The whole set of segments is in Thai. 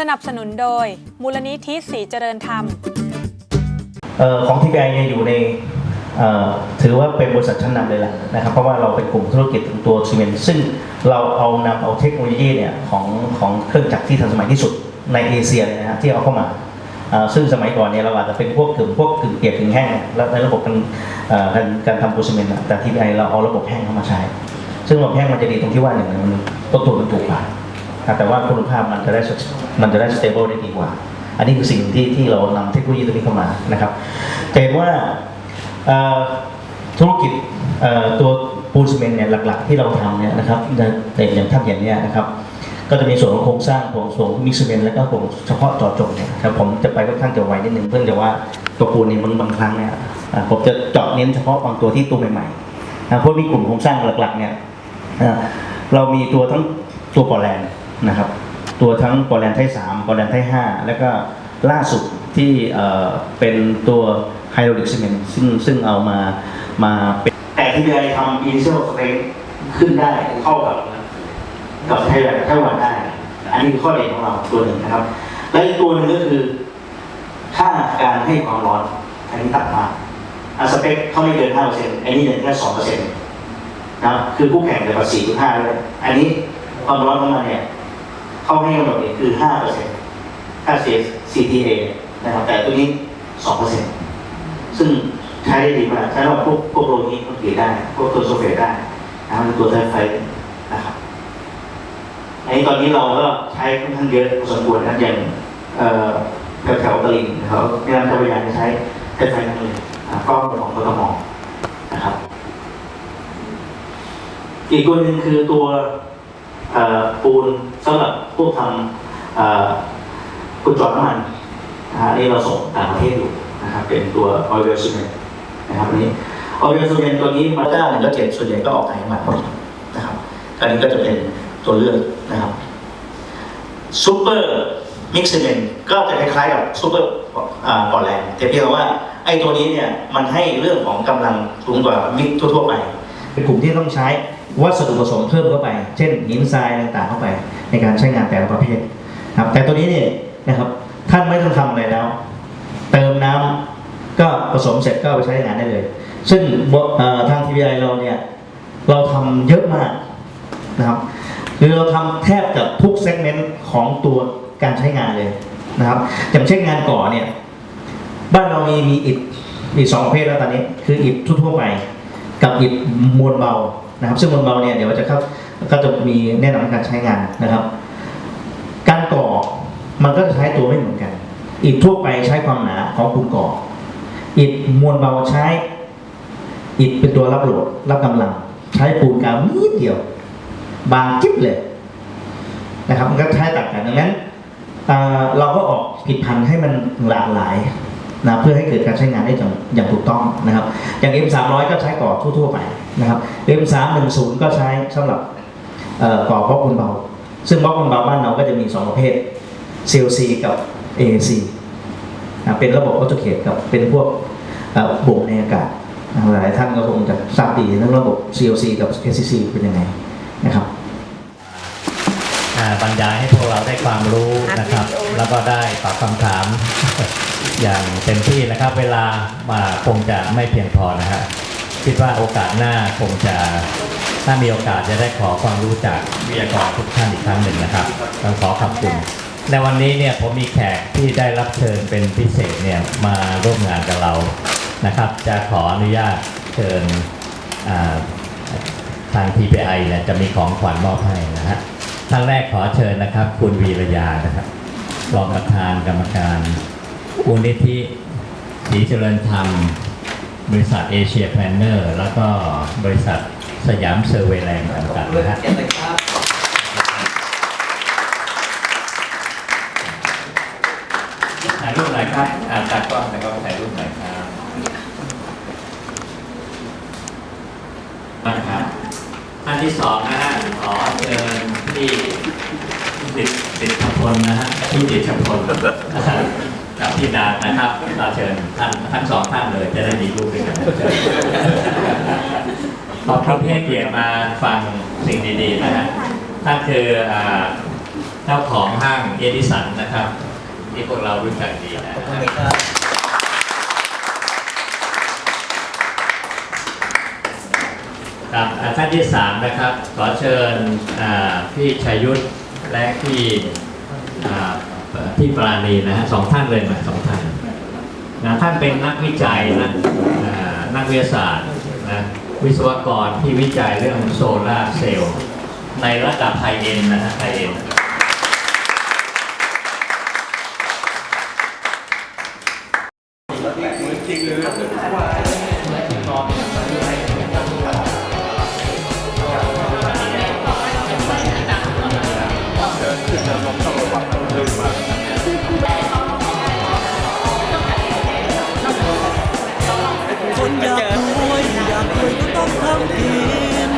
สนับสนุนโดย มูลนิธิสีเจริญธรรม เออของ TPI เนี่ยอยู่ในเอ่อถือว่าเป็นบริษัทชั้นนำเลยแหละนะครับเพราะว่าเราเป็นกลุ่มธุรกิจตัวซีเมนต์ซึ่งเราเอานำเอาเทคโนโลยีเนี่ยของของเครื่องจักรที่ทันสมัยที่สุดในเอเชียเลยนะฮะที่เอาเข้ามาเอ่อซึ่งสมัยก่อนเนี่ยเราอาจจะเป็นพวกกึ่งพวกกึ่งเปียกกึ่งแห้งแล้วในระบบการเอ่อการการทำปูนซีเมนต์อะแต่ TPI เราเอาระบบแห้งเข้ามาใช้ ซึ่งระบบแห้งมันจะดีตรงที่ว่าหนึ่งมันต้นทุนมันถูกกว่า แต่ว่าคุณภาพมันจะได้มันจะได้ stable ได้ดีกว่า อันนี้คือสิ่งที่ที่เรานำเทคโนโลยีตัวนี้เข้ามานะครับแต่เห็นว่าธุรกิจตัวปูนซีเมนต์เนี่ยหลัก ๆ ที่เราทำเนี่ยนะครับแต่อย่างท่านเห็นเนี่ยนะครับ ก็จะมีส่วนของโครงสร้างของส่วนมิกซ์ซีเมนต์แล้วก็ของเฉพาะจาะจงเนี่ยครับผมจะไปค่อนข้างจะไวนิดนึงเพื่อจะว่าตัวปูนเนี่ยบางบางครั้งเนี่ยผมจะเจาะเน้นเฉพาะบางตัวที่ตัวใหม่ๆเพราะมีกลุ่มโครงสร้างหลักๆเนี่ยเรามีตัวทั้งตัวปอแลนด์ นะครับ ตัวทั้งปอแลนด์ไทย3ปอแลนด์ไทย5แล้วก็ล่าสุดที่เป็นตัวไฮโดรลิกซีเมนต์ซึ่งซึ่งเอามามาเป็นแต่ที่ได้ทำ initial strength ขึ้นได้เข้ากับกับไทยไต้หวันได้ อันนี้คือข้อเด่นของเราตัวหนึ่งนะครับ และอีกตัวหนึ่งก็คือ ค่าการให้ความร้อนอันนี้ต่ำมากอัสเปคเขาไม่เกิน5%อันนี้ยังแค่2%นะครับคือคู่แข่งจะกับ4.5เลยอันนี้ความร้อนของมันเนี่ย เขาให้กำหนดเนี่ยคือ 5%ค่าเสีย CTA นะครับ แต่ตัวนี้ 2%ซึ่งใช้ได้ดีมากใช้สำหรับพวกพวกโลนี้ก็ผลิตได้ พวกตัวโซเฟตได้นะครับเป็นตัวไทไฟนะครับอันนี้ตอนนี้เราก็ใช้ค่อนข้างเยอะพอสมควรนะอย่างเอ่อแถวแถวๆตลิ่งเขาพยายามจะพยายามใช้ไฟไฟนั่นเลยอ่ากล้องของกทมนะครับ อีกตัวหนึ่งคือตัว ปูนสำหรับพวกทำกุญจอน้ำมันนะฮะอันนี้เราส่งต่างประเทศอยู่นะครับเป็นตัวออยล์ซีเมนต์นะครับนี้ออยล์ซีเมนต์ตัวนี้มาด้าหนึ่งก็เจ็ดส่วนใหญ่ก็ออกไทยมาหมดนะครับอันนี้ก็จะเป็นตัวเลือกนะครับซูเปอร์มิกซ์เมนก็จะคล้ายๆกับซูเปอร์บอลแลนด์แต่เพียงแต่ว่าไอ้ตัวนี้เนี่ยมันให้เรื่องของกำลังสูงกว่ามิกทั่วๆไปเป็นกลุ่มที่ต้องใช้ วัสดุผสมเพิ่มเข้าไป เช่นหินทรายต่างๆเข้าไป ในการใช้งานแต่ละประเภทครับแต่ตัวนี้เนี่ยนะครับท่านไม่ต้องทำอะไรแล้ว เติมน้ำก็ผสมเสร็จก็ไปใช้งานได้เลย ซึ่งบเอ่อทาง TVI เราเนี่ยเราทำเยอะมากนะครับคือเราทำแทบจะทุกเซกเมนต์ของตัวการใช้งานเลยนะครับอย่างเช่นงานก่อเนี่ยบ้านเรามีมีอิฐอีกสองประเภทแล้วตอนนี้ คืออิฐทั่วไป กับอิฐมวลเบา นะครับ ซึ่งมวลเบาเนี่ยเดี๋ยวจะเข้าก็จะมีแนะนำในการใช้งานนะครับ การก่อมันก็จะใช้ตัวไม่เหมือนกัน อิฐทั่วไปใช้ความหนาของปูนก่อ อิฐมวลเบาใช้ อิฐเป็นตัวรับโหลดรับกำลัง ใช้ปูนกาวนิดเดียว บางจิ๊บเลยนะครับ มันก็ใช้ต่างกันดังนั้นเราก็ออกผิดพันธุ์ให้มันหลากหลาย นะเพื่อให้เกิดการใช้งานได้อย่างอย่างถูกต้องนะครับ อย่าง M300 ก็ใช้ก่อทั่วๆไปนะครับ M310 ก็ใช้สำหรับก่อบล็อกปูนเบา ซึ่งบล็อกปูนเบาบ้านเราก็จะมี 2 ประเภท CLC กับ AAC นะเป็นระบบออโตเคดกับเป็นพวกบ่มในอากาศหลายท่านก็คงจะทราบดีเรื่องระบบ CLC กับ SCC เป็นยังไงนะครับ บรรยายให้พวกเราได้ความรู้นะครับ แล้วก็ได้ตอบคำถาม อย่างเต็มที่นะครับ เวลามาคงจะไม่เพียงพอนะครับคิดว่าโอกาสหน้าคงจะถ้ามีโอกาสจะได้ขอความรู้จากวิทยากรทุกท่านอีกครั้งหนึ่งนะครับต้องขอขอบคุณในวันนี้เนี่ยผมมีแขกที่ได้รับเชิญเป็นพิเศษเนี่ยมาร่วมงานกับเรานะครับ จะขออนุญาตเชิญอ่าทาง TPI เนี่ยจะมีของขวัญมอบให้นะฮะ ท่านแรกขอเชิญนะครับ คุณวีรยานะครับรองประธานกรรมการมูลนิธิศรีเจริญธรรม บริษัทเอเชียแพลนเนอร์แล้วก็บริษัทสยามเซอร์เวย์แลนด์จำกัดนะฮะถ่ายรูปหน่อยครับอ่าตัดกล้องนะครับถ่ายรูปหน่อยครับนะครับ ท่านที่สองนะฮะขอเชิญที่สิทธิ์สิทธิพลนะฮะที่สิทธิพลกับพี่ดานะครับเราเชิญท่านทั้งสองท่านเลยจะได้มีรูปด้วยกันเชิญขอบคุณที่เกียรติมาฟังสิ่งดีๆนะฮะท่านคืออ่าท่านจ้าของห้างเอดิสันนะครับ ที่พวกเรารู้จักดีนะครับ ครับท่านที่สามนะครับ ขอเชิญพี่ชัยยุทธและพี่พี่ปราณีนะฮะสองท่านเลยมาสองท่านนะท่านเป็นนักวิจัยนะนักวิทยาศาสตร์นะวิศวกรที่วิจัยเรื่องโซลาร์เซลล์ในระดับไฮเอ็นนะฮะไฮเอ็น ก็ต้องดิน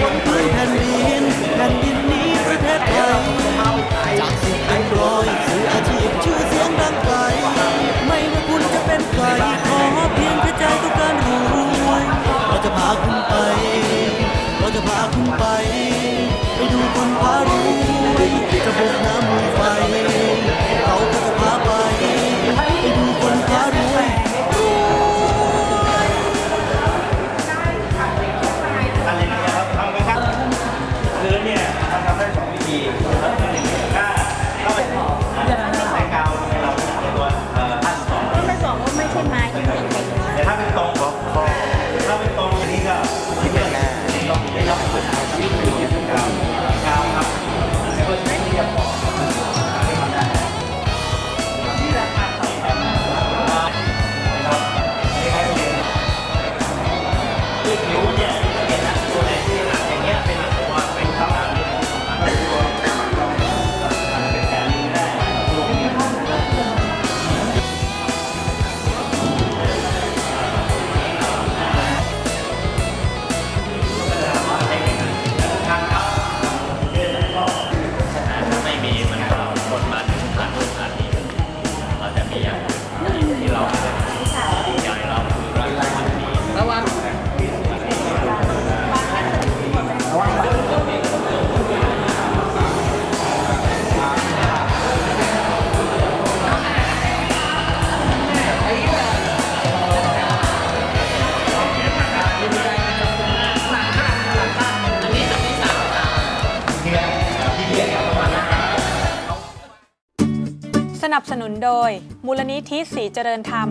บนพื้นแผ่นดินแผ่นดินนี้ประเทศไทยจากสิ่งเป็นรอยสืออาชีพชื่อเสียงดังไกลไม่ว่าคุณจะเป็นใครขอเพียงแค่ใจต้องการรวยเราจะพาคุณไป เราจะพาคุณไป นับสนุนโดย มูลนิธิสีเจริญธรรม